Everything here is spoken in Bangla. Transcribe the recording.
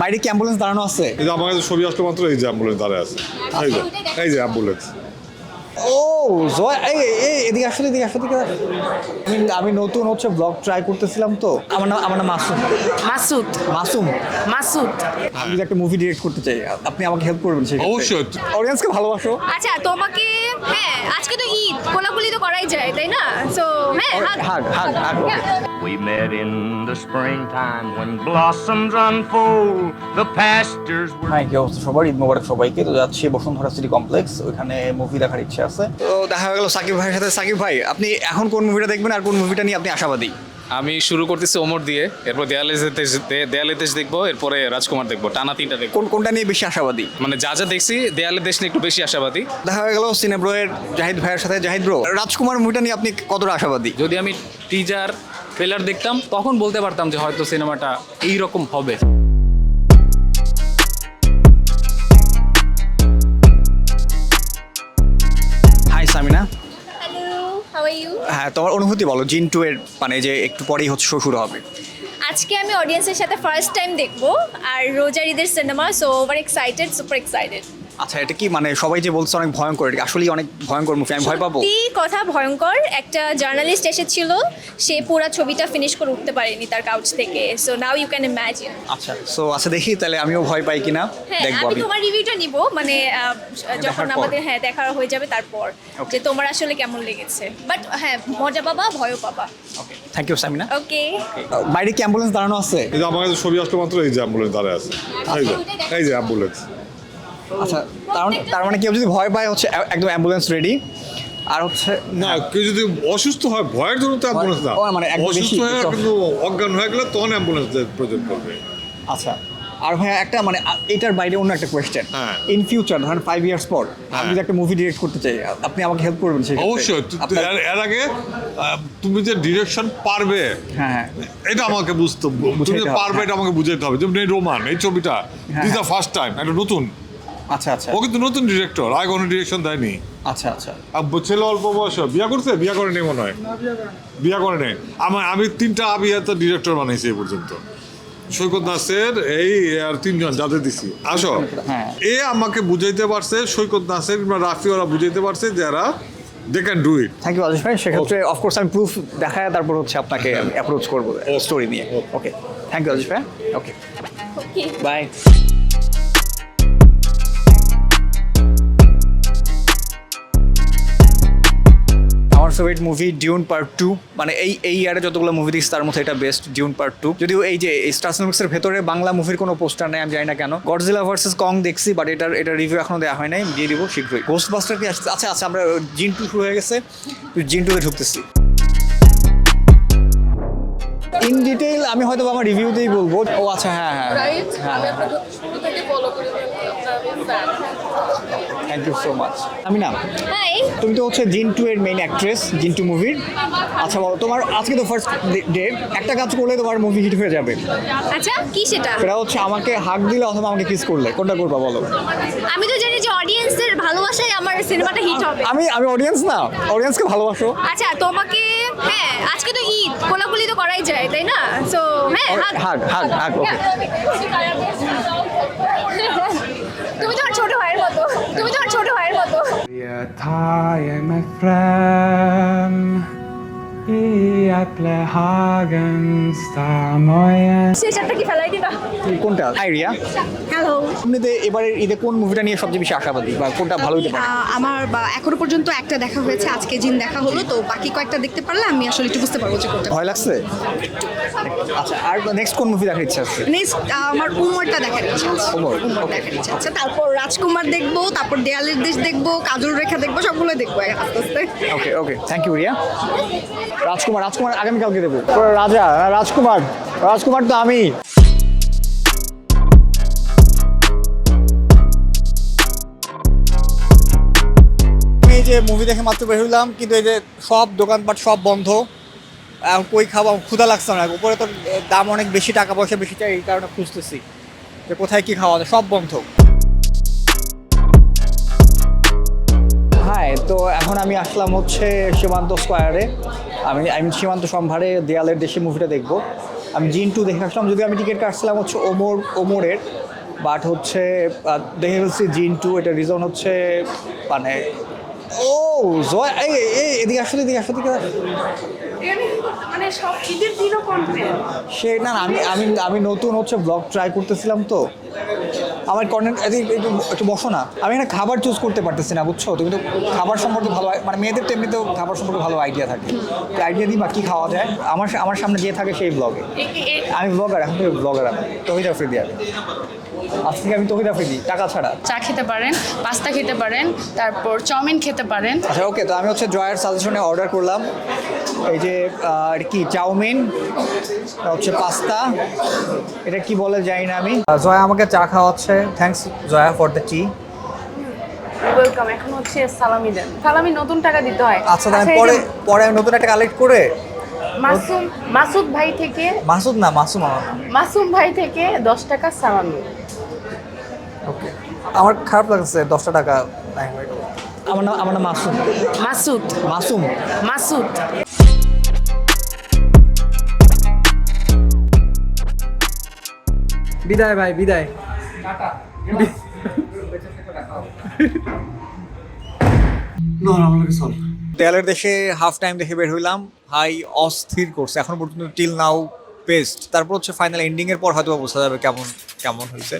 বাইরে কি অ্যাম্বুলেন্স দাঁড়ানো আছে? এই যে আমার কাছে ছবি আসলো মাত্র এই যে অ্যাম্বুলেন্স দাঁড়ায় আছে। এই যে এই যে অ্যাম্বুলেন্স ও জয় এই এই এদিকে আসলে এদিকে আসলে এদিকে আমি আমি নতুন হচ্ছে ব্লগ ট্রাই করতেছিলাম তো। আমার নাম আমার নাম মাসুম। মাসুদ। মাসুম? মাসুদ। আমি যদি একটা মুভি ডিরেক্ট করতে চাই আপনি আমাকে হেল্প করবেন সেক্ষেত্রে। অবশ্যই। অডিয়েন্সকে ভালোবাসো। আচ্ছা তোমাকে হ্যাঁ আজকে তো ঈদ কোলাকুলি তো করাই যায় তাই না? সো হ্যাঁ হাগ হাগ হাগ হাগ We met in the springtime when blossoms unfold. The pastures were. হ্যাঁ কি অবস্থা সবার? ঈদ মোবারক সবাইকে। তো যাচ্ছি বসুন্ধরা সিটি কমপ্লেক্স ওইখানে মুভি দেখার ইচ্ছে আছে। তো দেখা গেল সাকিব ভাইয়ের সাথে। সাকিব ভাই আপনি এখন কোন মুভিটা দেখবেন আর কোন মুভিটা নিয়ে আপনি আশাবাদী? আমি শুরু করতেছি ওমর দিয়ে এরপর দেয়ালে দেশ দেখব এরপরে রাজকুমার দেখব টানা তিনটা দেখব। কোন কোনটা নিয়ে বেশি আশাবাদী? মানে যা যা দেখছি দেয়ালে দেশ নিয়ে একটু বেশি আশাবাদী। দেখা গেল সিনেব্রোয়ের জাহিদ ভাইয়ের সাথে। জাহিদ ব্রো রাজকুমার মুভিটা নিয়ে আপনি কতটা আশাবাদী? যদি আমি টিজার ট্রেলার দেখতাম তখন বলতে পারতাম যে হয়তো সিনেমাটা এইরকম হবে। হ্যাঁ তোমার অনুভূতি বলো, জিন টু এর মানে যে একটু পরেই হচ্ছে শো শুরু হবে। আজকে আমি অডিয়েন্সের সাথে ফার্স্ট টাইম দেখব, আর রোজার ঈদের cinema so over excited super excited আচ্ছা এটা কি মানে সবাই যে বলছে অনেক ভয়ঙ্কর এটা আসলেই অনেক ভয়ঙ্কর মুভি আমি ভয় পাবো। সত্যি কথা ভয়ঙ্কর। একটা জার্নালিস্ট এসেছিল সে পুরো ছবিটা ফিনিশ করে উঠতে পারেনি তার কাউচ থেকে। So now you can imagine আচ্ছা সো আচ্ছা দেখি তাহলে আমিও ভয় পাই কিনা? হ্যাঁ দেখব আমি আমি। তোমার রিভিউটা নিব মানে আহ, যখন পর। আমাদের হ্যাঁ দেখা হয়ে যাবে তারপর Okay. যে তোমার আসলে কেমন লেগেছে। বাট হ্যাঁ মজা পাবা ভয়ও পাবা। Okay thank you Samina okay বাইরে কি অ্যাম্বুলেন্স দাঁড়ানো আছে? এই যে আমার কাছে ছবি আসলো মাত্র এই যে অ্যাম্বুলেন্স দাঁড়ায় আছে। এই যে এই যে অ্যাম্বুলেন্স আচ্ছা তার মানে তার মানে কেউ যদি ভয় পায় হচ্ছে একদম অ্যাম্বুলেন্স রেডি আর হচ্ছে না কেউ যদি অসুস্থ হয় ভয়ের জন্য তো অ্যাম্বুলেন্স না মানে অসুস্থ হয়ে কিন্তু অজ্ঞান হয়ে গেলে তখন অ্যাম্বুলেন্স প্রয়োজন করবে আচ্ছা আর ভাইয়া একটা মানে এটার বাইরে অন্য একটা কোয়েশ্চেন হ্যাঁ। ইন ফিউচার ধরেন ফাইভ ইয়ার্স পর আমি হ্যাঁ। যদি একটা মুভি ডিরেক্ট করতে চাই আপনি আমাকে হেল্প করবেন? অবশ্যই এর- আগে তুমি যে ডিরেকশন পারবে হ্যাঁ হ্যাঁ এটা আমাকে বুঝতে তুমি পারবে হ্যাঁ। এটা আমাকে বুঝাইতে হবে যেমন এই রোমান এই ছবিটা হ্যাঁ, দিস দ্য হ্যাঁ। ফার্স্ট টাইম এটা নতুন আচ্ছা আচ্ছা। ও কিন্তু নতুন ডিরেক্টর আগে কোনো ডিরেকশন দেয়নি। আচ্ছা আচ্ছা। আর ছেলে অল্প বয়স বিয়া করছে? বিয়া করে নেই মনে হয়। বিয়া করে নেই। আমার আমি তিনটা আবিয়াতে ডিরেক্টর বানাইছি এই পর্যন্ত। সৈকত নাসের এই আর তিনজন যাদের দিছি। আসো। হ্যাঁ। এ আমাকে বুঝাইতে পারছে সৈকত নাসের কিংবা রাফি ওরা বুঝাইতে পারছে যারা they can do it thank you Ajay ভাই। সেক্ষেত্রে অফকোর্স আমি প্রুফ দেখায় তারপর হচ্ছে আপনাকে অ্যাপ্রোচ করব স্টোরি নিয়ে। ওকে থ্যাংক ইউ অজয় ভাই। Okay okay bye favourite movie Dune part two. মানে এই এই ইয়ারে যতগুলো মুভি দেখছি, তার মধ্যে এটা বেস্ট ডিউন পার্ট টু। যদিও এই যে স্টার সিনেমিক্সের ভেতরে বাংলা মুভির কোনো পোস্টার নেই, আমি জানি না কেন। গডজিলা ভার্সেস কং দেখছি বাট এটার এটা রিভিউ এখনও দেওয়া হয় নাই দিয়ে দিব শীঘ্রই। গোস্ট বাস্টার কি আচ্ছা আচ্ছা আমরা জিন টু শুরু হয়ে গেছে জিন টুতে ঢুকতেছি। ইন ডিটেইল আমি হয়তো আমার রিভিউতেই বলব। ও আচ্ছা হ্যাঁ হ্যাঁ হ্যাঁ। থ্যাংক ইউ সো মাচ আমি না তুমি তো হচ্ছে জিন্টু এর মেইন অ্যাক্ট্রেস জিন্টু মুভির আচ্ছা বলো তোমার আজকে তো ফার্স্ট ডে একটা কাজ করলে তোমার মুভি হিট হয়ে যাবে। আচ্ছা কি সেটা? সেটা হচ্ছে আমাকে হাক দিলে অথবা আমাকে কিস করলে। কোনটা করবা বলো? আমি তো জানি যে অডিয়েন্সের ভালোবাসায় আমার সিনেমাটা হিট হবে। আমি আমি অডিয়েন্স না। অডিয়েন্সকে ভালোবাসো। আচ্ছা তোমাকে হ্যাঁ আজকে তো ঈদ। কোলাকুলি তো করাই যায় তাই না? সো হ্যাঁ হাগ হাগ হাগ হাগ ওকে তুমি তোমার ছোট ভাইয়ের মতো। তুমি তোমার ছোট ভাইয়ের মতো। Jag tar mig fram i Äpplehagens কি ফেলাই দিবা? কোনটা? আইডিয়া হ্যালো এমনিতে এবারের ঈদে কোন মুভিটা নিয়ে সবচেয়ে বেশি আশাবাদী? বা কোনটা ভালো হতে পারে? আমার বা এখনও পর্যন্ত একটা দেখা হয়েছে আজকে জিন দেখা হলো তো বাকি কয়েকটা দেখতে পারলে আমি আসলে একটু বুঝতে পারব যে কোনটা। ভয় লাগছে? আচ্ছা আর নেক্সট কোন মুভি দেখার ইচ্ছা আছে? নেক্সট আমার উমরটা দেখার ইচ্ছা আছে। উমর, উমর দেখার ইচ্ছা আছে। তারপর রাজকুমার দেখব তারপর দেয়ালের দেশ দেখব কাজল রেখা দেখব সবগুলো দেখব আস্তে আস্তে। Okay okay thank you Riya. Rajkumar Rajkumar আগামীকালকে দেবো। রাজা রাজকুমার রাজকুমার তো আমি। যে মুভি দেখে মাত্র বের হইলাম, কিন্তু এই যে সব দোকানপাট সব বন্ধ। এখন কই খাব ক্ষুধা লাগছে না উপরে তো দাম অনেক বেশি, টাকা পয়সা বেশি চাই এই কারণে খুঁজতেছি যে কোথায় কি খাওয়া সব বন্ধ। হ্যাঁ তো এখন আমি আসলাম হচ্ছে সীমান্ত স্কোয়ারে। আমি আমি সীমান্ত সম্ভারে দেয়ালের দেশে মুভিটা দেখব। আমি জিন টু দেখে আসলাম যদি আমি টিকিট কাটছিলাম হচ্ছে ওমর ওমরের বাট হচ্ছে দেখে ফেলছি জিন টু এটা রিজন হচ্ছে মানে ও জয় এই এই এদিকে আসলে এদিকে আসলে। মানে সব ঈদের দিনও সে না, আমি আমি আমি নতুন হচ্ছে ব্লগ ট্রাই করতেছিলাম তো। আমার কন্টেন্ট একটু একটু বসো না। আমি এখানে খাবার চুজ করতে পারতেছি না বুঝছ? তুমি তো খাবার সম্পর্কে ভালো মানে মেয়েদের তো এমনিতেও খাবার সম্পর্কে ভালো আইডিয়া থাকে। আইডিয়া দিই বা কী খাওয়া যায়? আমার আমার সামনে যে থাকে সেই ব্লগে আমি ব্লগার এখন থেকে ব্লগার আমি। তহিদ আফ্রিদি আমি। আজ থেকে আমি তহিদ আফ্রিদি টাকা ছাড়া। চা খেতে পারেন পাস্তা খেতে পারেন তারপর চাউমিন খেতে পারেন। আচ্ছা ওকে তো আমি হচ্ছে জয়ার সাজেশনে অর্ডার করলাম। এই যে আর কি চাউমিন? হচ্ছে পাস্তা। এটা কি বলে জানি না আমি। জয়া আমাকে চা খাওয়াচ্ছে। Thanks Jaya for the tea welcome এখন হচ্ছে সালামি দেন। সালামি নতুন টাকা দিতে হয়। আচ্ছা তাহলে পরে পরে আমি নতুন একটা কালেক্ট করে মাসুম মাসুদ ভাই থেকে মাসুদ না মাসুম আমার। মাসুম ভাই থেকে দশ টাকা সালামি। ওকে আমার খারাপ লাগছে দশটা টাকা. আমার নাম আমার নাম মাসুম মাসুদ। মাসুম। মাসুদ। বিদায় ভাই বিদায়। দেয়ালের দেশে হাফ টাইম দেখে বের হইলাম। হাই অস্থির করছে। এখন পর্যন্ত টিল নাও বেস্ট তারপর হচ্ছে ফাইনাল এন্ডিং এর পর হয়তো বোঝা যাবে কেমন কেমন হয়েছে।